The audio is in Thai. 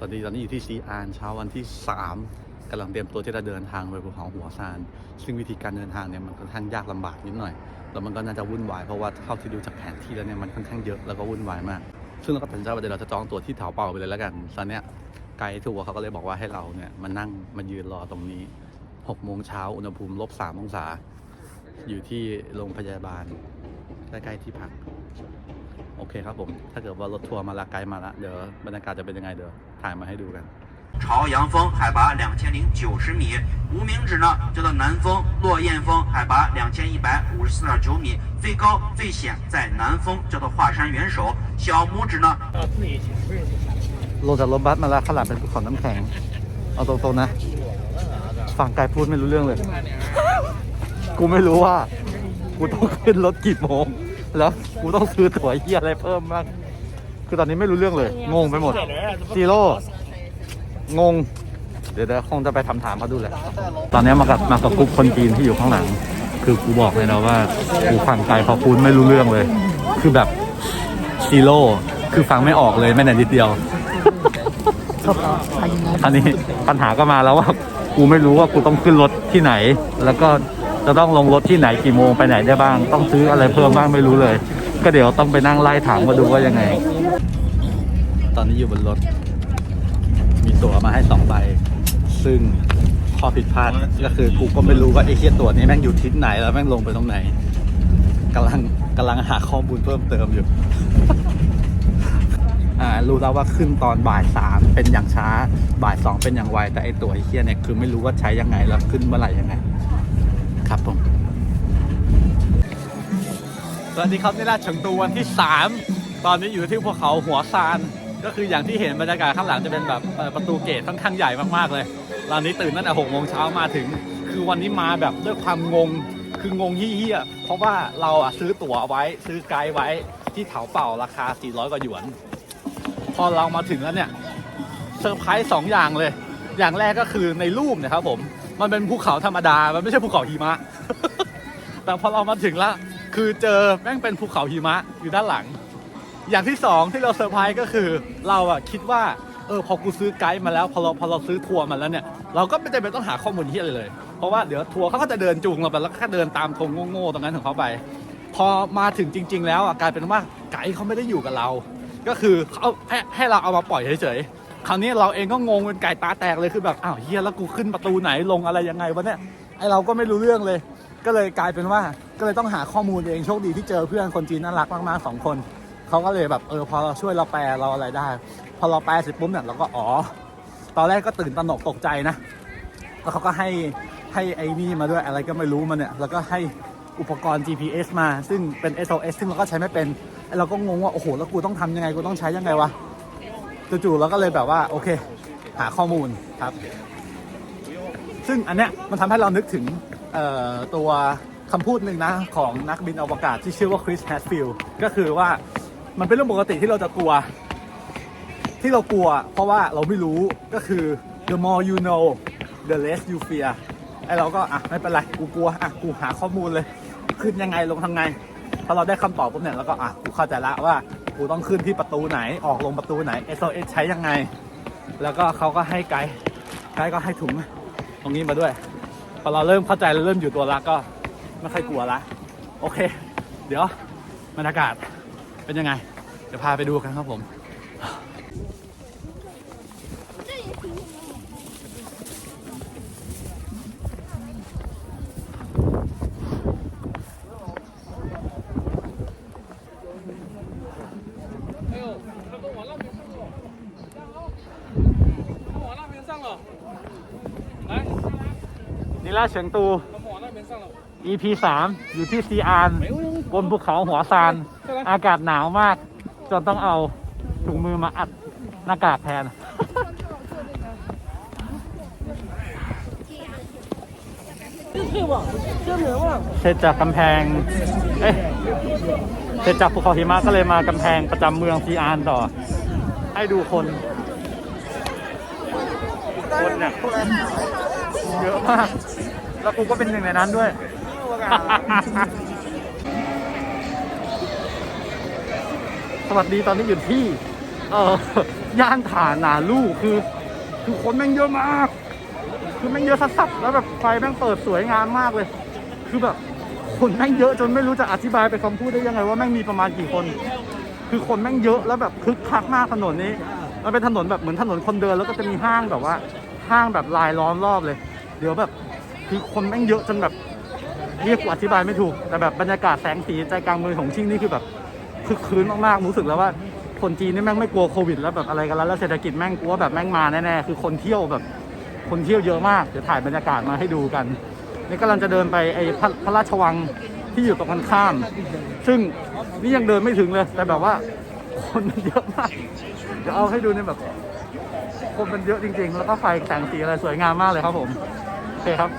สวัสดีตอนนี้อยู่ที่ซีอานเช้าวันที่ 3กำลังเตรียมตัวที่จะเดินทางไปภูเขาหัวซาน ซึ่งวิธีการเดินทางเนี่ยมันค่อนข้างยากลำบากนิดหน่อย แล้วมันก็น่าจะวุ่นวายเพราะว่าเท่าที่ดูจากแผนที่แล้วเนี่ยมันค่อนข้างเยอะแล้วก็วุ่นวายมาก ซึ่งเราก็ตัดสินใจว่าเดี๋ยวเราจะจองตั๋วที่แถวเป่าไปเลยแล้วกันตอนเนี้ยไกด์ทัวร์เขาก็เลยบอกว่าให้เราเนี่ยมานั่งมายืนรอตรงนี้6โมงเช้าอุณหภูมิลบ3องศา อยู่ที่โรงพยาบาลใกล้ๆที่พัก โอเคครับผม ถ้าเกิดว่ารถทัวร์มาละไกด์มาละเดี๋ยวบรรยากาศจะเป็นยังไงเดี๋ยวถ่ายมาให้ดูกัน 朝阳峰海拔两千零九十米，无名指呢叫做南峰，落雁峰海拔两千一百五十四点九米，最高最险在南峰，叫做华山元首。小拇指呢 ลงจากรถบัสมาแล้วข้างหลังเป็นภูเขาน้ำแข็ง เอาตรงๆนะ ฝั่งไกด์พูดไม่รู้เรื่องเลย กูไม่รู้ว่า กูต้องขึ้นรถกี่โมง แล้วกูต้องซื้อตั๋วเฮียอะไรเพิ่มบ้างคือตอนนี้ไม่รู้เรื่องเลย งงไปหมดซีโร่งง เดี๋ยวเดี๋ยวคงจะไปถามถามๆเขาดูแหละ ตอนนี้มากับมากับกลุ่มคนจีนที่อยู่ข้างหลัง คือกูบอกเลยนะว่ากูฟังไกด์พอพูดไม่รู้เรื่องเลย คือแบบซีโร่คือฟังไม่ออกเลยแม้แต่นิดเดียวอันนี้ปัญหาก็มาแล้วว่ากูไม่รู้ว่ากูต้องขึ้นรถที่ไหน แล้วก็ จะต้องลงรถที่ไหนกี่โมงไปไหนได้บ้าง ต้องซื้ออะไรเพิ่มบ้างไม่รู้เลย ก็เดี๋ยวต้องไปนั่งไล่ถามมาดูว่ายังไง ตอนนี้อยู่บนรถ มีตั๋วมาให้สองใบ ซึ่งข้อผิดพลาดก็คือกูก็ไม่รู้ว่าไอ้เคียตั๋วนี้แม่งอยู่ทิศไหนแล้วแม่งลงไปตรงไหนกำลังกำลังหาข้อมูลเพิ่มเติมอยู่อ่ารู้แล้วว่าขึ้นตอนบ่ายสามเป็นอย่างช้า บ่ายสองเป็นอย่างไวแต่ไอตัวไอเคียเนี่ยคือไม่รู้ว่าใช้ยังไงแล้วขึ้นเมื่อไหร่ยังไง ครับผม สวัสดีครับนี่ราชเฉิงตูวันที่ 3 ตอนนี้อยู่ที่ภูเขาหัวซาน ก็คืออย่างที่เห็นบรรยากาศข้างหลังจะเป็นแบบประตูเกตค่อนข้างใหญ่มากๆเลยตอนนี้ตื่นตั้งแต่หกโมงเช้ามาถึง คือวันนี้มาแบบด้วยความงงคืองงเฮี้ยเพราะว่าเราอะซื้อตั๋วไว้ซื้อไกด์ไว้ที่เถาเป่าราคา 400 กว่าหยวน พอเรามาถึงแล้วเนี่ยเซอร์ไพรส์สองอย่างเลย อย่างแรกก็คือในรูปนะครับผม มันเป็นภูเขาธรรมดา มันไม่ใช่ภูเขาหิมะ แต่พอเรามาถึงแล้วคือเจอแม่งเป็นภูเขาหิมะอยู่ด้านหลัง อย่างที่สองที่เราเซอร์ไพรส์ก็คือเราอะคิดว่า เออพอกูซื้อไกด์มาแล้ว พอเราพอเราซื้อทัวร์มาแล้วเนี่ย เราก็ไม่จำเป็นต้องหาข้อมูลที่อะไรเลย เพราะว่าเดี๋ยวทัวร์เขาก็จะเดินจูงเราไปแล้วก็เดินตามทงโง่ๆตรงนั้นของเขาไป พอมาถึงจริง ๆ แล้วอะกลายเป็นว่าไกด์เขาไม่ได้อยู่กับเรา ก็คือเขาให้ให้เราเอามาปล่อยเฉยๆ คราวนี้เราเองก็งงเป็นไก่ตาแตกเลยคือแบบอ้าวเฮียแล้วกูขึ้นประตูไหนลงอะไรยังไงวะเนี่ยไอเราก็ไม่รู้เรื่องเลย ก็เลยกลายเป็นว่าก็เลยต้องหาข้อมูลเองโชคดีที่เจอเพื่อนคนจีนน่ารักมากๆสองคนเขาก็เลยแบบเออพอเราช่วยเราแปลเราอะไรได้ พอเราแปลเสร็จปุ๊บเนี่ยเราก็อ๋อตอนแรกก็ตื่นตระหนกตกใจนะแล้วเขาก็ให้ให้ไอ้นี่มาด้วยอะไรก็ไม่รู้มาเนี่ยแล้วก็ให้อุปกรณ์ GPS มาซึ่งเป็น SOS ซึ่งเราก็ใช้ไม่เป็นเราก็งงว่าโอ้โหแล้วกูต้องทำยังไงกูต้องใช้ยังไงวะ จู่ๆเราก็เลยแบบว่าโอเค หาข้อมูลครับ ซึ่งอันเนี้ยมันทำให้เรานึกถึงตัวคำพูดหนึ่งนะ ของนักบินอวกาศที่ชื่อว่าคริสแฮสฟิลด์ก็คือว่ามันเป็นเรื่องปกติที่เราจะกลัว ที่เรากลัว เพราะว่าเราไม่รู้ก็คือ the more you know the less you fear ไอเราก็อะไม่เป็นไรกูกลัวอะกูหาข้อมูลเลย ขึ้นยังไงลงทางไงพอเราได้คำตอบปุ๊บเนี่ยเราก็อะกูเข้าใจละว่า กูต้องขึ้นที่ประตูไหนออกลงประตูไหน SOS ใช้ยังไง แล้วก็เขาก็ให้ไกด์ไกด์ก็ให้ถุงตรงนี้มาด้วย พอเราเริ่มเข้าใจเริ่มอยู่ตัวละก็ไม่ค่อยกลัวละโอเค เดี๋ยวบรรยากาศเป็นยังไง เดี๋ยวพาไปดูกันครับผม 哎呦，他都往那边上了，加油！他往那边上了，来， นิราเฉียงตู 他们往那边上了， EP 3 อยู่ที่ซีอาน 没有用。 บนภูเขาหัวซาน อากาศหนาวมาก จนต้องเอาถุงมือมาอัดหน้ากากแทน เสร็จจากกำแพง เอ๊ะ เสร็จจากภูเขาหิมะก็เลยมากำแพงประจำเมืองซีอานต่อ ให้ดูคน คนเนี่ยเยอะมาก แล้วกูก็เป็นหนึ่งในนั้นด้วย สวัสดีตอนนี้อยู่ที่ เออย่านฐานหนาลู่คือ คือคนแม่งเยอะมาก คือแม่งเยอะสัสๆแล้วแบบไฟแม่งเปิดสวยงามมากเลย คือแบบ คนแม่งเยอะจนไม่รู้จะอธิบายเป็นคำพูดได้ยังไงว่าแม่งมีประมาณกี่คน คือคนแม่งเยอะแล้วแบบคึกคักมากถนนนี้ มันเป็นถนนแบบเหมือนถนนคนเดินแล้วก็จะมีห้างแบบว่า ห้างแบบลายล้อมรอบเลย เดี๋ยวแบบคือคนแม่งเยอะจนแบบเรียกอธิบายไม่ถูก แต่แบบบรรยากาศแสงสีใจกลางเมืองของชิ่งนี่คือแบบคึกคืนมากๆรู้สึกแล้วว่าคนจีนนี่แม่งไม่กลัวโควิด แล้วแบบอะไรกันแล้วแล้วเศรษฐกิจแม่งกลัวแบบแม่งมาแน่ๆคือคนเที่ยวแบบ คนเที่ยวเยอะมากเดี๋ยวถ่ายบรรยากาศมาให้ดูกัน นี่กำลังจะเดินไปไอ้พระพระราชวังที่อยู่ตรงกันข้าม ซึ่งนี่ยังเดินไม่ถึงเลย แต่แบบว่าคนมันเยอะมากเดี๋ยวเอาให้ดูเนี่ยแบบ คนมันเยอะจริง ๆ แล้วก็ไฟแต่งสีอะไรสวยงามมากเลยครับผมโอเคครับ